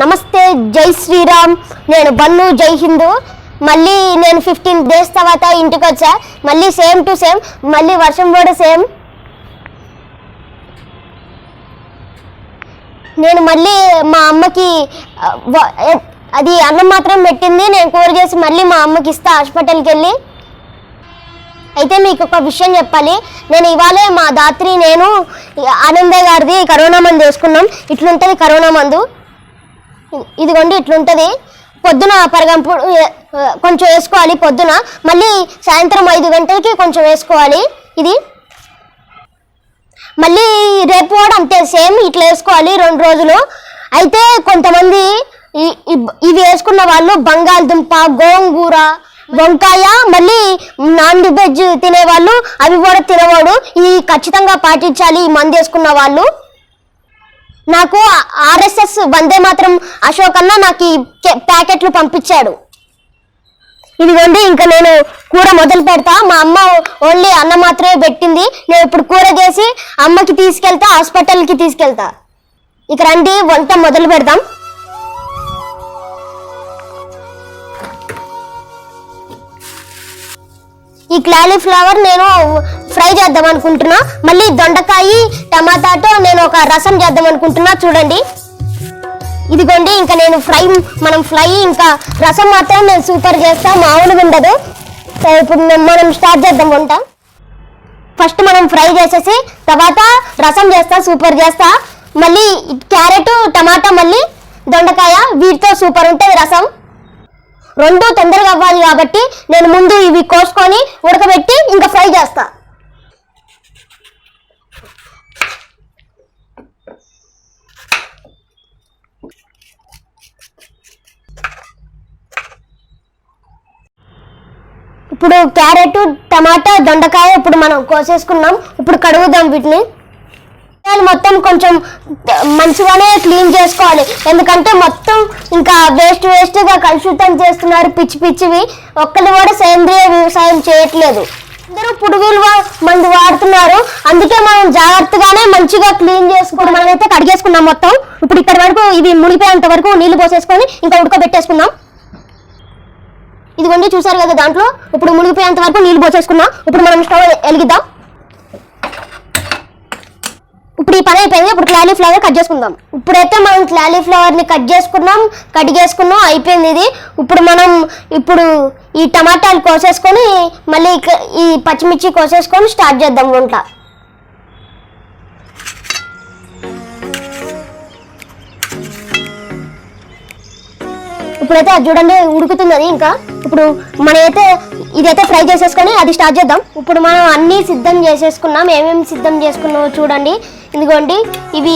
నమస్తే జై శ్రీరామ్. నేను బన్ను జై హిందూ. మళ్ళీ నేను ఫిఫ్టీన్ డేస్ తర్వాత ఇంటికి వచ్చా. మళ్ళీ సేమ్ టు సేమ్ మళ్ళీ వర్షం కూడా సేమ్ నేను మళ్ళీ మా అమ్మకి అది అన్నం మాత్రం పెట్టింది. నేను కూర చేసి మళ్ళీ మా అమ్మకి ఇస్తా హాస్పిటల్కి వెళ్ళి. అయితే మీకు ఒక విషయం చెప్పాలి. నేను ఇవాళే మా దాత్రి నేను ఈ ఆనందయ్య గారిది కరోనా మందు వేసుకున్నాం. ఇట్లుంటుంది కరోనా మందు. ఇదిగోండి ఇట్లుంటుంది. పొద్దున పరగంపు కొంచెం వేసుకోవాలి పొద్దున. మళ్ళీ సాయంత్రం ఐదు గంటలకి కొంచెం వేసుకోవాలి. ఇది. మళ్ళీ రేపు కూడా అంతే సేమ్ ఇట్లా వేసుకోవాలి రెండు రోజులు. అయితే కొంతమంది ఇవి వేసుకున్న వాళ్ళు బంగాళదుంప గోంగూర వంకాయ మళ్ళీ నాన్ వెజ్ తినేవాళ్ళు అవి కూడా తినవాడు. ఇవి ఖచ్చితంగా పాటించాలి ఈ మందు వేసుకున్న వాళ్ళు. నాకు ఆర్ఎస్ఎస్ వందే మాత్రం అశోక్ అన్న నాకు ఈ ప్యాకెట్లు పంపించాడు. ఇదిగోండి ఇంకా నేను కూర మొదలు పెడతా. మా అమ్మ ఓన్లీ అన్నం మాత్రమే పెట్టింది. నేను ఇప్పుడు కూర చేసి అమ్మకి తీసుకెళ్తా హాస్పిటల్కి తీసుకెళ్తా. ఇక రండి వంట మొదలు పెడదాం. ఈ క్లాలీఫ్లవర్ నేను ఫ్రై చేద్దాం అనుకుంటున్నా. మళ్ళీ దొండకాయ టమాటాతో నేను ఒక రసం చేద్దాం అనుకుంటున్నా. చూడండి. ఇదిగోండి ఇంకా నేను ఫ్రై మనం ఫ్రై ఇంకా రసం మాత్రం నేను సూపర్ చేస్తా. మామూలుగా ఉండదు. సో ఇప్పుడు మనం- స్టార్ట్ చేద్దాం వంట. ఫస్ట్ మనం ఫ్రై చేసేసి తర్వాత రసం చేస్తా సూపర్ చేస్తా. మళ్ళీ క్యారెట్ టమాటా మళ్ళీ దొండకాయ వీటితో సూపర్ ఉంటుంది రసం. రెండు తొందరగా అవ్వాలి కాబట్టి నేను ముందు ఇవి కోసుకొని ఉడకబెట్టి ఇంకా ఫ్రై చేస్తాను ఇప్పుడు క్యారెట్ టమాటా దొండకాయ ఇప్పుడు మనం కోసేసుకున్నాం. ఇప్పుడు కడుగుదాం వీటిని. మొత్తం కొంచెం మంచిగానే క్లీన్ చేసుకోవాలి. ఎందుకంటే మొత్తం ఇంకా వేస్ట్ వేస్ట్గా కలుషితం చేస్తున్నారు పిచ్చి పిచ్చివి. ఒక్కరు కూడా సేంద్రియ వ్యవసాయం చేయట్లేదు. అందరూ పురుగులు మందు వాడుతున్నారు. అందుకే మనం జాగ్రత్తగానే మంచిగా క్లీన్ చేసుకోవడం మనం అయితే కడిగేసుకున్నాం మొత్తం. ఇప్పుడు ఇక్కడ వరకు ఇవి మునిగిపోయేంత వరకు నీళ్ళు పోసేసుకొని ఇంకా ఉడకబెట్టేసుకున్నాం ఇదిగోండి చూసారు కదా దాంట్లో? ఇప్పుడు మునిగిపోయేంత వరకు నీళ్ళు పోసేసుకున్నాం. ఇప్పుడు మనం స్టవ్ వెలిగిద్దాం. ఇప్పుడు ఈ పని అయిపోయింది. ఇప్పుడు క్లాలీఫ్లవర్ కట్ చేసుకుందాం. ఇప్పుడైతే మనం క్లాలీఫ్లవర్ని కట్ చేసుకున్నాం. కడిగేసుకున్నాం. అయిపోయింది ఇది. ఇప్పుడు మనం ఇప్పుడు ఈ టమాటాలు కోసేసుకొని మళ్ళీ ఈ పచ్చిమిర్చి కోసేసుకొని స్టార్ట్ చేద్దాం వంట. ఇప్పుడైతే అది చూడండి ఉడుకుతుంది అది ఇంకా. ఇప్పుడు మనమైతే ఇదైతే ఫ్రై చేసేసుకొని అది స్టార్ట్ చేద్దాం. ఇప్పుడు మనం అన్నీ సిద్ధం చేసేసుకున్నాం. ఏమేమి సిద్ధం చేసుకున్నామో చూడండి. ఇదిగోండి ఇవి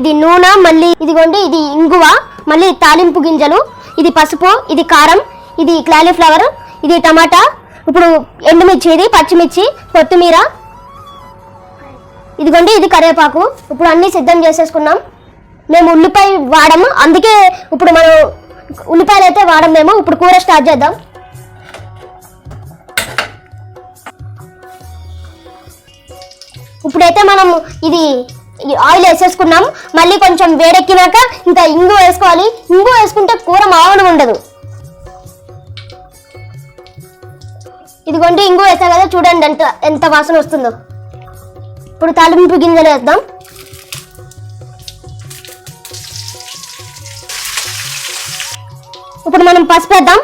ఇది నూనె మళ్ళీ ఇదిగోండి ఇది ఇంగువ మళ్ళీ తాలింపు గింజలు ఇది పసుపు ఇది కారం ఇది క్లాలీఫ్లవర్ ఇది టమాటా ఇప్పుడు ఎండుమిర్చి ఇది పచ్చిమిర్చి కొత్తిమీర ఇదిగోండి ఇది కరివేపాకు. ఇప్పుడు అన్నీ సిద్ధం చేసేసుకున్నాం. మేము ఉల్లిపాయ వాడము. అందుకే ఇప్పుడు మనం ఉల్లిపాయలు అయితే వాడం మేము ఇప్పుడు కూర స్టార్ట్ చేద్దాం. ఇప్పుడైతే మనం ఇది ఆయిల్ వేసేసుకున్నాం. మళ్ళీ కొంచెం వేడెక్కినాక ఇంకా ఇంగు వేసుకోవాలి. ఇంగు వేసుకుంటే కూర మావడం ఉండదు. ఇదిగోండి ఇంగు వేసా కదా చూడండి ఎంత ఎంత వాసన వస్తుందో. ఇప్పుడు తాలింపు గింజలు వేద్దాం. ఇప్పుడు మనం పసుపు వేద్దాం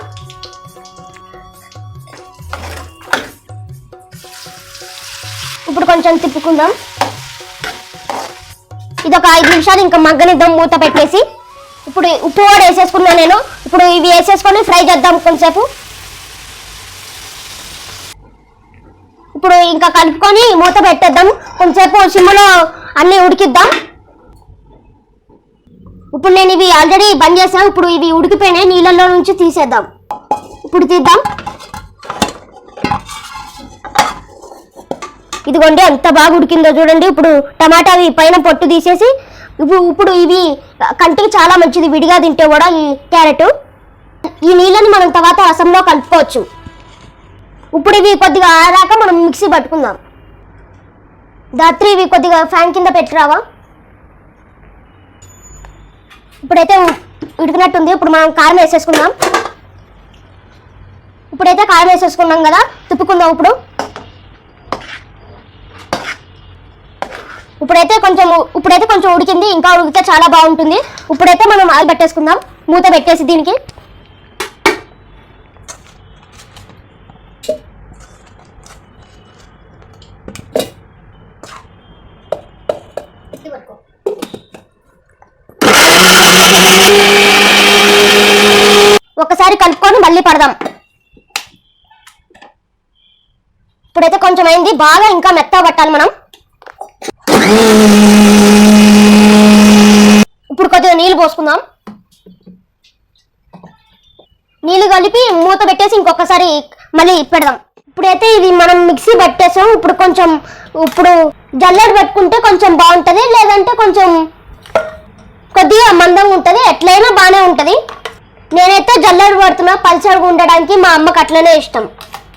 ఇప్పుడు కొంచెం తిప్పుకుందాం. ఇది ఒక ఐదు నిమిషాలు ఇంకా మగ్గనిద్దాం మూత పెట్టేసి ఇప్పుడు ఉప్పు కూడా వేసేసుకున్నా నేను. ఇప్పుడు ఇవి వేసేసుకొని ఫ్రై చేద్దాం కొంచెంసేపు. ఇప్పుడు ఇంకా కలుపుకొని మూత పెట్టేద్దాం. కొంచెంసేపు సిమ్లో అన్నీ ఉడికిద్దాం. ఇప్పుడు నేను ఇవి ఆల్రెడీ బంద్ చేసాను ఇప్పుడు ఇవి ఉడికిపోయినాయి నీళ్ళల్లో నుంచి తీసేద్దాం. ఇప్పుడు తీద్దాం. ఇదిగోండి ఎంత బాగా ఉడికిందో చూడండి. ఇప్పుడు టమాటా అవి పైన పొట్టు తీసేసి ఇప్పుడు ఇప్పుడు ఇవి కంటికి చాలా మంచిది విడిగా తింటే కూడా ఈ క్యారెట్. ఈ నీళ్ళని మనం తర్వాత రసంలో కలుపుకోవచ్చు. ఇప్పుడు ఇవి కొద్దిగా ఆరాక మనం మిక్సీ పట్టుకుందాం. దాత్రి ఇవి కొద్దిగా ఫ్యాన్ కింద పెట్టిరావా? ఇప్పుడైతే ఉడికినట్టుంది ఇప్పుడు మనం కారం వేసేసుకుందాం. ఇప్పుడైతే కారం వేసేసుకున్నాం కదా తిప్పుకుందాం ఇప్పుడు. ఇప్పుడైతే కొంచెం ఇప్పుడైతే కొంచెం ఉడికింది ఇంకా ఉడికితే చాలా బాగుంటుంది. ఇప్పుడైతే మనం ఆయిల్ పెట్టేసుకుందాం మూత పెట్టేసి దీనికి. ఒకసారి కలుపుకొని మళ్ళీ పడదాం. ఇప్పుడైతే కొంచెం అయింది బాగా ఇంకా మెత్తగా పట్టాలి మనం. ఇప్పుడు కొద్దిగా నీళ్ళు పోసుకుందాం. నీళ్ళు కలిపి మూత పెట్టేసి ఇంకొకసారి మళ్ళీ పెడదాం. ఇప్పుడైతే ఇది మనం మిక్సీ పట్టేసాం. ఇప్పుడు కొంచెం ఇప్పుడు జల్లెడ పెట్టుకుంటే కొంచెం బాగుంటుంది లేదంటే కొంచెం కొద్దిగా మందంగా ఉంటుంది. ఎట్లయినా బాగానే ఉంటుంది. నేనైతే జల్లెడ పడుతున్నా పల్చగా ఉండడానికి మా అమ్మకి అట్లనే ఇష్టం.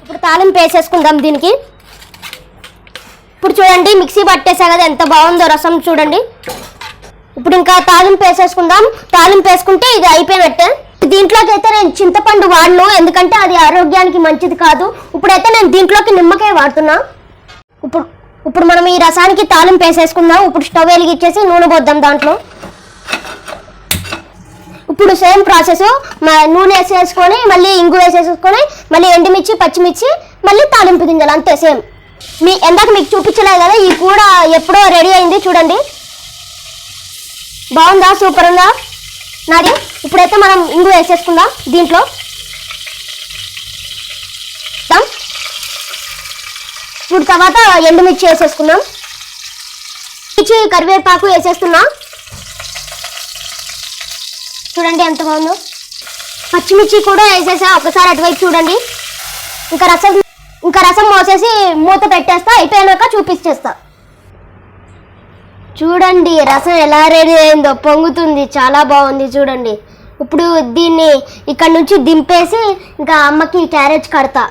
ఇప్పుడు తాలింపు వేసేసుకుందాం దీనికి. ఇప్పుడు చూడండి మిక్సీ పట్టేసా కదా ఎంత బాగుందో రసం చూడండి. ఇప్పుడు ఇంకా తాలింపు వేసేసుకుందాం తాలింపు వేసుకుంటే ఇది అయిపోయినట్టే దీంట్లోకి అయితే నేను చింతపండు వాడను ఎందుకంటే అది ఆరోగ్యానికి మంచిది కాదు. ఇప్పుడైతే నేను దీంట్లోకి నిమ్మకాయ వాడుతున్నా. ఇప్పుడు ఇప్పుడు మనం ఈ రసానికి తాలింపు వేసేసుకుందాం ఇప్పుడు స్టవ్ వెలిగించేసి నూనె పోద్దాం దాంట్లో. ఇప్పుడు సేమ్ ప్రాసెస్ నూనె వేసేసుకొని మళ్ళీ ఇంగు వేసేసుకొని మళ్ళీ ఎండుమిర్చి పచ్చిమిర్చి మళ్ళీ తాలింపు గింజలు అంతే సేమ్. మీ ఎందాక మీకు చూపించలేదు కదా ఈ కూర ఎప్పుడో రెడీ అయింది చూడండి. బాగుందా? సూపర్ ఉందా? నాది ఇప్పుడైతే మనం ఇంగు వేసేసుకుందాం దీంట్లో. ఇప్పుడు తర్వాత ఎండుమిర్చి వేసేసుకుందాం. మిర్చి కరివేపాకు వేసేస్తున్నాం. చూడండి ఎంత బాగుందో. పచ్చిమిర్చి కూడా వేసేసా ఒకసారి అటువైపు చూడండి. ఇంకా రసం ఇంకా రసం మోసేసి మూత పెట్టేస్తా అయిపోయాక చూపించేస్తా. చూడండి రసం ఎలా రెడీ అయిందో పొంగుతుంది చాలా బాగుంది చూడండి. ఇప్పుడు దీన్ని ఇక్కడ నుంచి దింపేసి ఇంకా అమ్మకి క్యారేజ్ కడతా.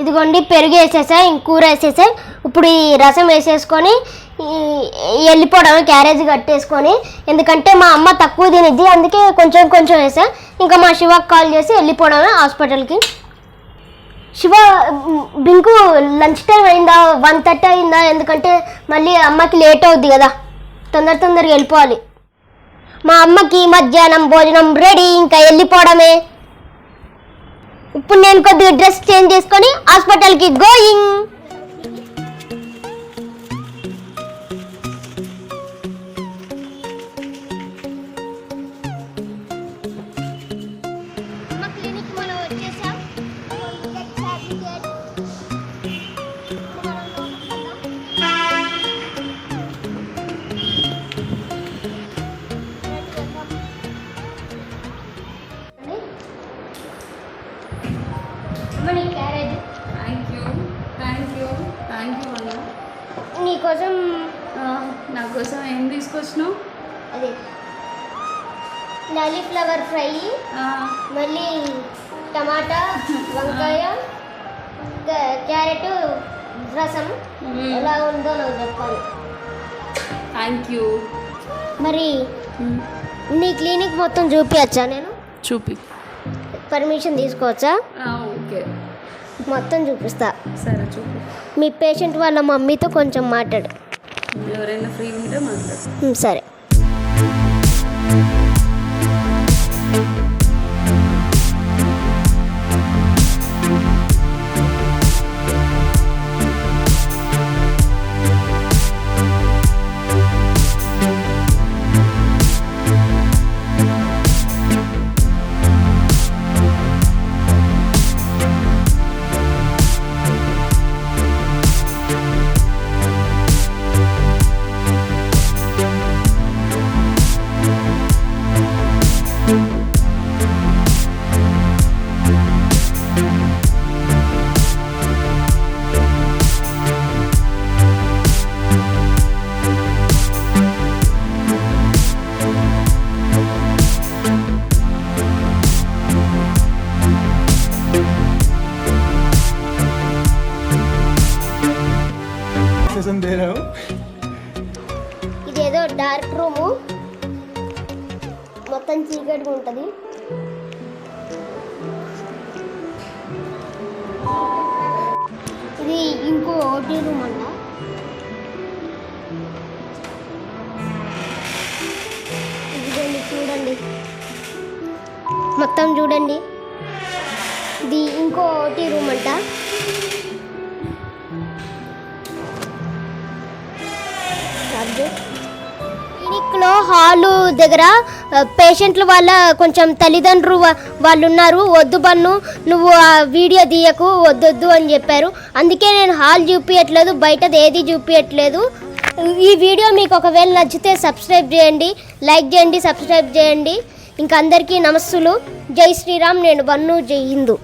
ఇదిగోండి పెరుగు వేసేసా కూర వేసేసా. ఇప్పుడు ఈ రసం వేసేసుకొని వెళ్ళిపోవడం క్యారేజ్ కట్టేసుకొని ఎందుకంటే మా అమ్మ తక్కువ తినిద్ది అందుకే కొంచెం కొంచెం వేసా. ఇంకా మా శివకి కాల్ చేసి వెళ్ళిపోవడమే హాస్పిటల్కి. శివ బింకు లంచ్ టైం అయిందా వన్ థర్టీ అయిందా ఎందుకంటే మళ్ళీ అమ్మకి లేట్ అవుద్ది కదా. తొందర తొందరగా వెళ్ళిపోవాలి. మా అమ్మకి మధ్యాహ్నం భోజనం రెడీ ఇంకా వెళ్ళిపోవడమే ఇప్పుడు నేను కొద్దిగా డ్రెస్ చేంజ్ చేసుకొని హాస్పిటల్కి గోయింగ్ ఏం తీసుకొచ్చినావు? అదే. లాలీఫ్లవర్ ఫ్రై మళ్ళీ టమాటా వంకాయ క్యారెట్ రసం. ఎలా ఉందో నాకు చెప్పాలి. థ్యాంక్ యూ మరి నీ క్లినిక్ మొత్తం చూపించచ్చా నేను? చూపి. పర్మిషన్ తీసుకోవచ్చా? ఓకే. మొత్తం చూపిస్తా. సరే చూపి. మీ పేషెంట్ వాళ్ళ మమ్మీతో కొంచెం మాట్లాడు. ఎవరైనా ఫ్రీ ఉంటే మాట్లాడు. కోసం తేరావు ఇదేదో డార్క్ రూము. మొత్తం చీకటి ఉంటుంది. ఇది ఇంకో ఓటీ రూమ్ అంట. ఇదిగోండి చూడండి. మొత్తం చూడండి. ఇది ఇంకో ఓటీ రూమ్ అంట. హాస్పిటల్లో హాలు దగ్గర పేషెంట్లు వాళ్ళ కొంచెం తల్లిదండ్రులు వాళ్ళు ఉన్నారు వద్దు బన్ను నువ్వు ఆ వీడియో తీయకు వద్దొద్దు అని చెప్పారు. అందుకే నేను హాల్ చూపించట్లేదు బయటది ఏది చూపించట్లేదు ఈ వీడియో మీకు ఒకవేళ నచ్చితే సబ్స్క్రైబ్ చేయండి లైక్ చేయండి సబ్స్క్రైబ్ చేయండి. ఇంకా అందరికీ నమస్సులు. జై శ్రీరామ్ నేను బన్ను జై హిందూ.